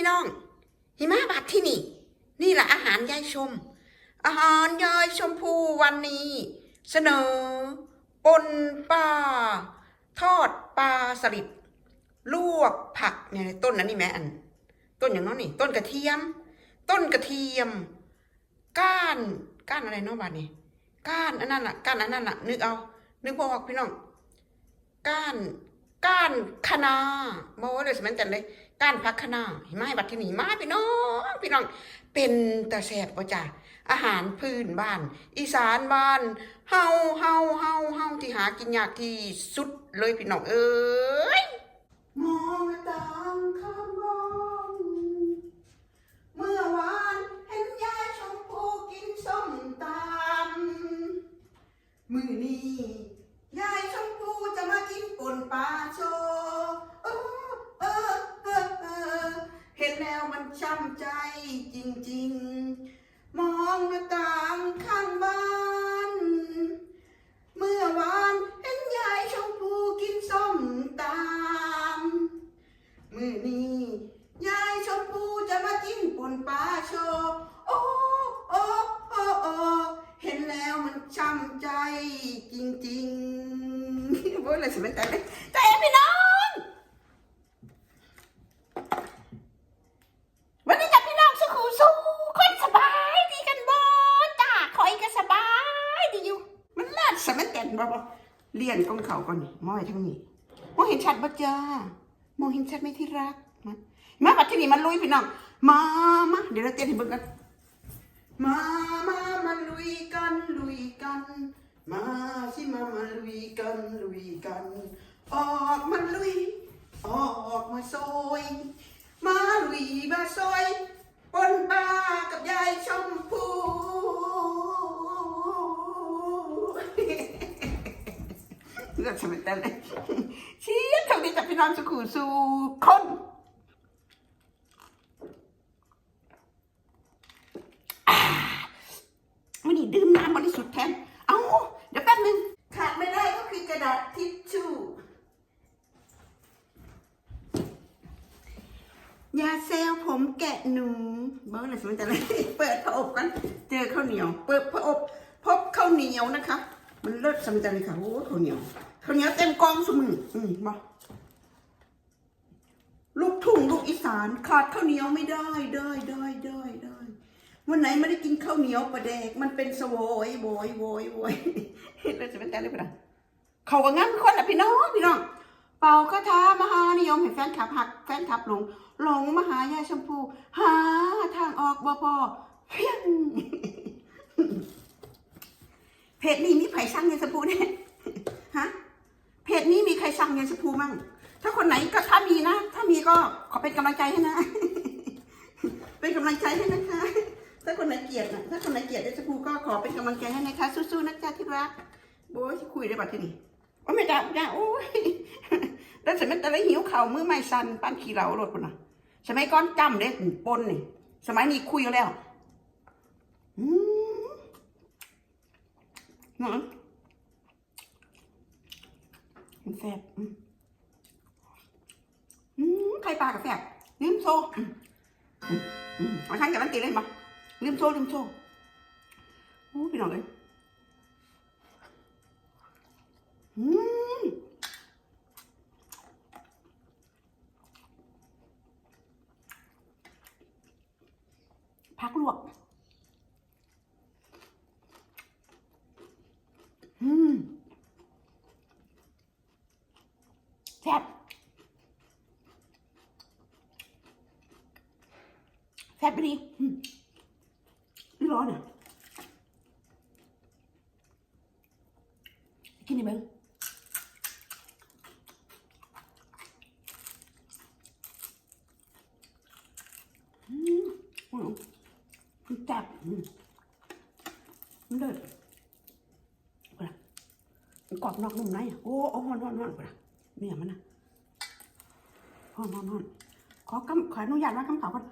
พี่น้อง หิมะบาดที่นี่ นี่แหละอาหารยายชม อาหารยายชมพูวันนี้ เสนอปนปลาทอดปลาสลิดลวกผักเนี่ยต้นนั้นนี่แม่อัน ต้นอย่างน้อยนี่ ต้นกระเทียม ต้นกระเทียม ก้าน ก้านอะไรเนาะบาดนี้ ก้านอันนั้นน่ะก้านอันนั้นน่ะนึกเอา นึกบอกพี่น้อง ก้าน ก้านคะนาโมเลยสมันแต่เลย ก้านพักขนาหิมะบัดที่นี่มาพี่น้องพี่น้อง เป็นตาแสบประจ่าอาหารพื้นบ้าน อีสานบ้านเฮาเฮาเฮาเฮาที่หากินยากที่สุดเลยพี่น้องเอ้ยมอ ใจจริงๆ มองหน้าต่างข้างบ้าน เมื่อวานเห็นยายชมพูกินส้มตำมือนี้ยายชมพูจะมากินป่นปลาโชโอ้โอ้โอ้โอ้เห็นแล้วมันช้ำใจจริงๆโว้ยอะไรสิเป็นแต่เลยแต่พี่น้อง วันนี้กับพี่น้องสุขุสู้คนสบายดีกันบ่จ้าคอยก็สบายดีอยู่ มันเลิศสมัยแต่น บ่บ่เรียนกองเขาก่อนนี่มอยทั้งนี้มองเห็นชัดบ่จ้ามองเห็นชัดไหมที่รักมามาบัดที่นี่มันลุยพี่น้องมามาเดี๋ยวเราเต้นให้เบิ่งกันมามามาลุยกันลุยกัน มาสิมามาลุยกันลุยกัน ออกมาลุย ออกมาซอยมาลุยมาซอยปนปลากับยายชมพู เลือกสมัยแต่เลยเชียร์ทางนี้จากพี่น้องสุขุสู่คนอ่าวันนี้ดื่มน้ำบริสุทธิ์แทน เอาเดี๋ยวแป๊บนึงขาดไม่ได้ก็คือกระดาษทิชชู่ยาเซลผมแกะหนูเบอร์อะไรสมัยแต่เลยเปิดพระอบกัน เจอข้าวเหนียว เปิดพระอบพบข้าวเหนียวนะคะ มันเลิศสมัยแต่เลยค่ะโอ้ข้าวเหนียวข้าวเหนียวเต็มกองสมืออืมมาลูกทุ่งลูกอีสานขาดข้าวเหนียวไม่ได้ได้ได้ได้ได้วันไหนไม่ได้กินข้าวเหนียวปลาแดก มันเป็นสโวยโวยโวยโวยเลิศสมัยแต่เลยปะเขาก็งั้นคนละพี่น้องพี่น้องเป่าคาถามหานิยมให้แฟนคลับหักแฟนคลับหลงหลงมหายายชมพู หาทางออกบ่พอเพียง เพจนี้มีใครสั่งยายชมพูเนี่ยฮะเพจนี้มีใครสั่งยายชมพูมั่งถ้าคนไหนก็ถ้ามีนะ ถ้ามีก็ขอเป็นกำลังใจให้นะ เป็นกำลังใจให้นะคะ ถ้าคนไหนเกลียดนะถ้าคนไหนเกลียดยายชมพูก็ขอเป็นกำลังใจให้นะคะ สู้ๆนะจ๊ะที่รักโบ้ยคุยได้บัดทีนี้โอ้ไม่ได้ไม่ได้โอ้ยแล้วสมัยแต่ละหิวเข่ามือไม่สั่นปั้นขี้เหลารถคนน่ะสมัยก่อนจำเด้ปนนี่สมัยนี้คุยแล้ว อืม เนาะมันแซ่บอืมไข่ปลากับแซ่บลืมโซ่อืมอืมอืมเอาใช้กับมันตีเลยมาลืมโซ่ลืมโซ่โอ้พี่น้องเลย อืมพักลวก อืม แซ่บแซ่บไปดีอืมไม่ร้อนอะกินดิเบิ้งอืมอืมมันจับอืมมันเลิศกูละมันกรอบนอกนุ่มในโอ้โอ้ฮอนฮอนฮอนกูละ เนี่ยมันนะพ่อนอนห่อขอกำขออนุญาตว่ากำขาวก่อน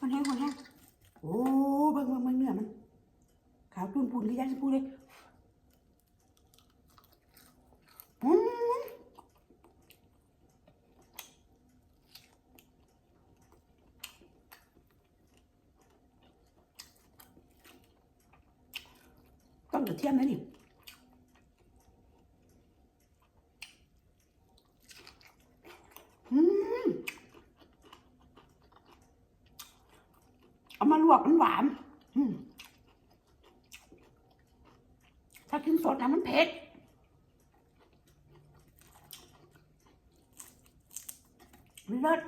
มันแห้งมันแห้งโอ้เบิ่งเบิ่งเบิ่งเนื้อมัน ขาวจุนปูนที่ยันะพูดเลยต้องกระเทียมนะนี่ วกมันหวานถ้ากินสดนะมันเผ็ดมันเลิศ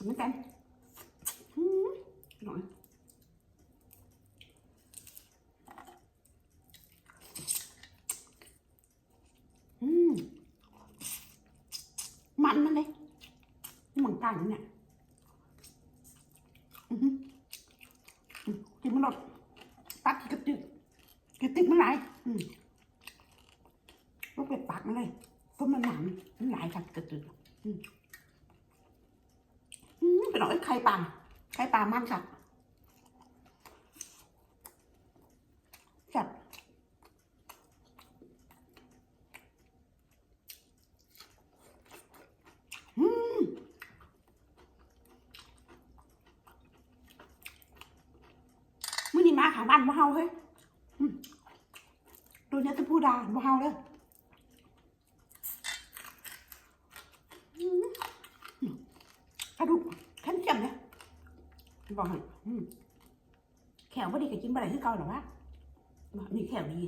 เหมือนกันหน่อยมันมันเลยมันกันเนี่ย กินมันหมดตักกระติกกระติกมันไหลายอืมลูกเป็ดปากมันเลยต้มมันหนามมันไหลากกระติกอืมเป็นหน่อยไข่ปลาไข่ปลามันค่ะจัดอืม มาขางบ้านบ่เฮาเฮ้ยอืมดูเนี่ยจะพูดดาบ่เฮาเลยอืมกระดูกขั้นเจียมเนี่ยบอกให้อืมแขวบ่ดีกับกินบ่ได้คือเก่าหรอวะนี่แขวดี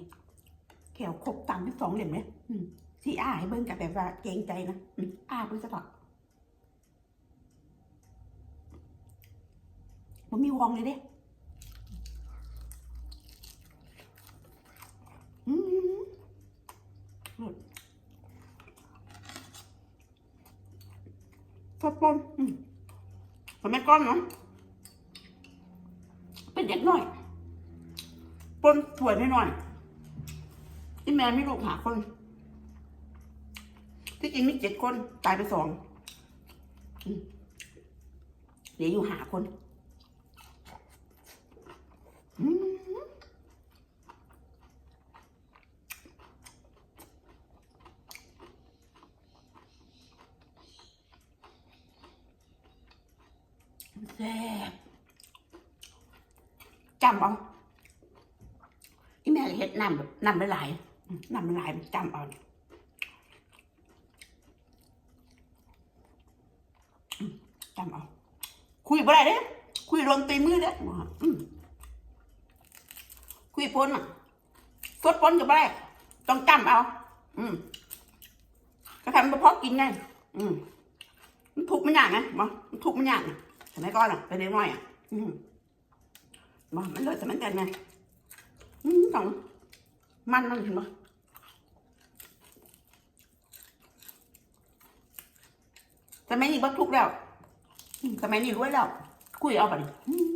แขวครบตามที่สองเหลี่ยมเนี่ยอืมสีอ้าให้เบิ่งกับแบบว่าเกรงใจนะอ้าเบิ่งซะก่อนมันมีวองเลยเด้อืมหลุดทอดปนอืม สมัย ก่อนเนาะเป็นเด็กน้อยปนถ่วยหน่อยๆที่แม่ไม่ลูกหาคน ที่จริงมีเจ็ดคน ตายไปสองเหลืออยู่หาคนอืมแซ่บจำเอาอีแม่เฮ็ดน้ำแบบน้ำไม่หลายอืมน้ำไม่หลายจำเอาจำเอาคุยบ่ได้เด้คุยรวมตีมือเด้คุยพ้นอะสดพ้นกับบ่ได้ต้องจำเอา อืมก็ทำเฉพาะกินไง อืมมันถูกมันยากไงมันถูกมันยากไงสมัยก่อนอะไปเด็กน้อยอะ อืม มันเลยสมัยกันไงอืมสองมันมันเห็นบ่สมัยนี้บักทุกแล้วอืมสมัยนี้รวยแล้วคุยเอาไปดิอืม